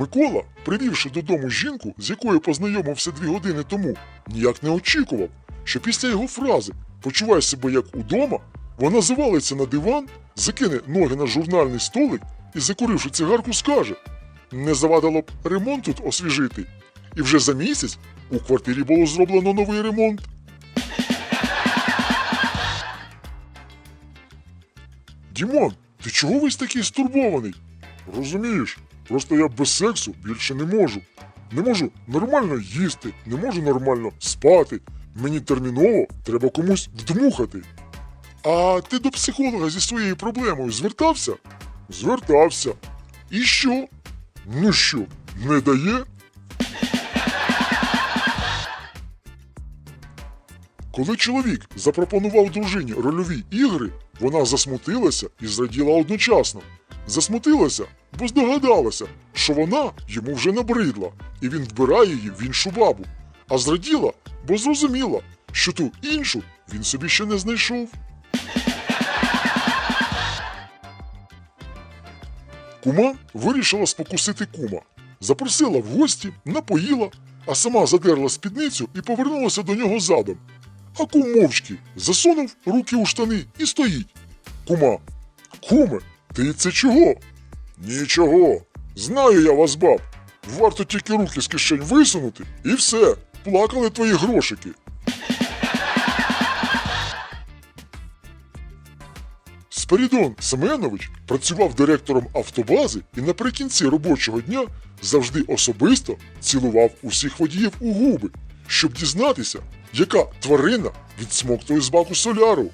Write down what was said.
Микола, привівши додому жінку, з якою познайомився дві години тому, ніяк не очікував, що після його фрази почувай себе як удома, вона завалиться на диван, закине ноги на журнальний столик і, закуривши цигарку, скаже: не завадило б ремонт тут освіжити. І вже за місяць у квартирі було зроблено новий ремонт. Дімон, ти чого весь такий стурбований? Розумієш, просто я без сексу більше не можу. Не можу нормально їсти, не можу нормально спати. Мені терміново треба комусь вдмухати. А ти до психолога зі своєю проблемою звертався? Звертався. І що? Ну що, не дає? Коли чоловік запропонував дружині рольові ігри, вона засмутилася і зраділа одночасно. Засмутилася, бо здогадалася, що вона йому вже набридла, і він вбирає її в іншу бабу. А зраділа, бо зрозуміла, що ту іншу він собі ще не знайшов. Кума вирішила спокусити кума. Запросила в гості, напоїла, а сама задерла спідницю і повернулася до нього задом. А кум мовчки засунув руки у штани і стоїть. Кума, куме, ти це чого? Нічого. Знаю я вас, баб. Варто тільки руки з кишень висунути, і все, плакали твої грошики. Спирідон Семенович працював директором автобази і наприкінці робочого дня завжди особисто цілував усіх водіїв у губи, щоб дізнатися, яка тварина відсмоктує з баку соляру.